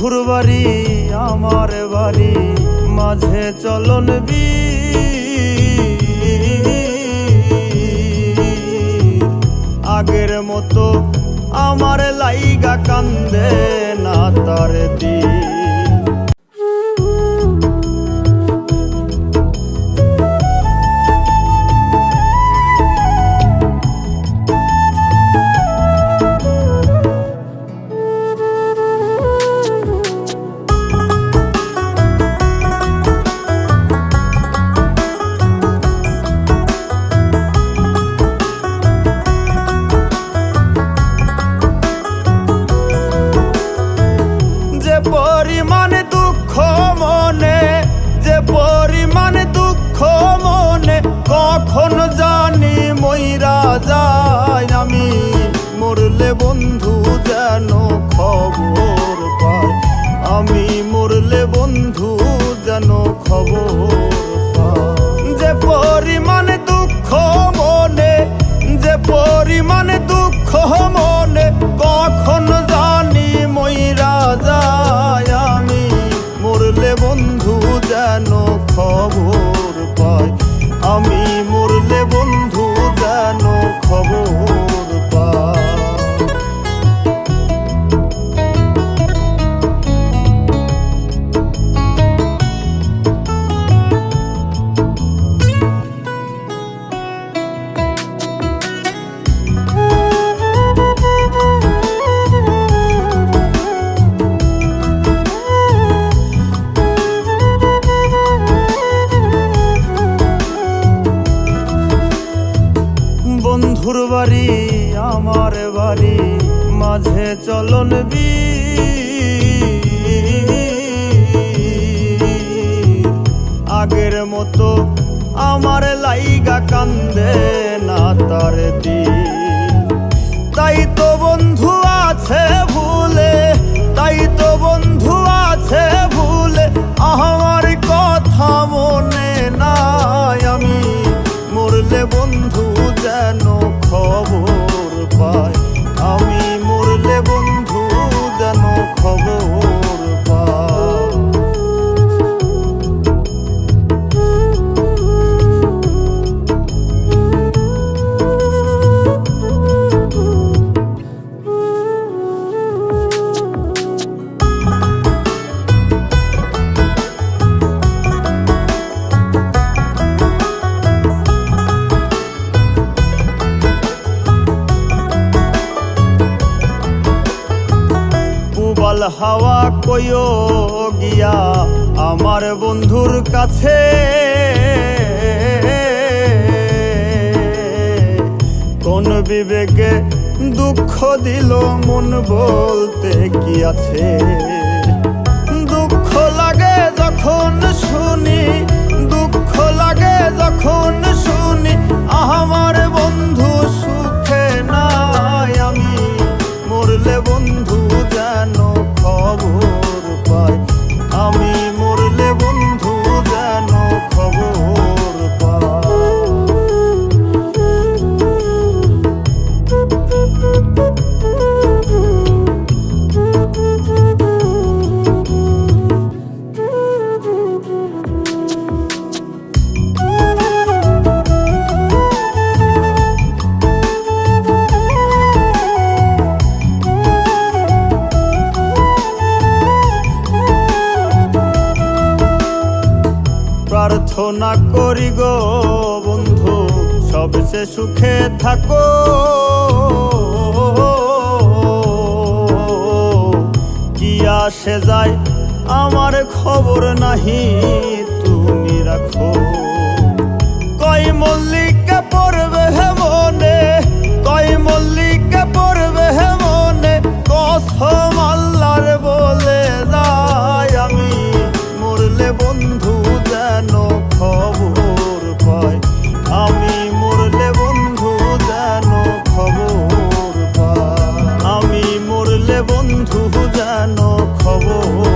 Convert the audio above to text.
বন্ধুর বাড়ি আমার বাড়ি মাঝে চলন বি পরিমাণ দুঃখ মনে, যে পরিমাণ দুঃখ মনে, কখন জানি মইরা যায় আমি। মরলে বন্ধু যেন খবর পায় আমি মরলে বন্ধু যেন খবর বন্ধুর বাড়ি আমার বাড়ি, মাঝে চলন বি আগের মতো আমার লাইগা কান্দে না তার দিন তাই তো বন্ধু আছে ভুলে, তাই তো বন্ধু আছে ভুলে, আমার কথা মনে নাই আমি। মরলে বন্ধু যেন পুবাল হাওয়া কইও গিয়া, আমার বন্ধুর কাছে। কোন বিবেকে দুঃখ দিল, মন বলতে কি আছে? দুঃখ লাগে যখন প্রার্থনা করি গো বন্ধু, সবচেয়ে সুখে থাকো। কি আসে যায় আমার খবর নাহি, তুমি রাখো। কই মল্লিকা বন্ধু জানো খবর?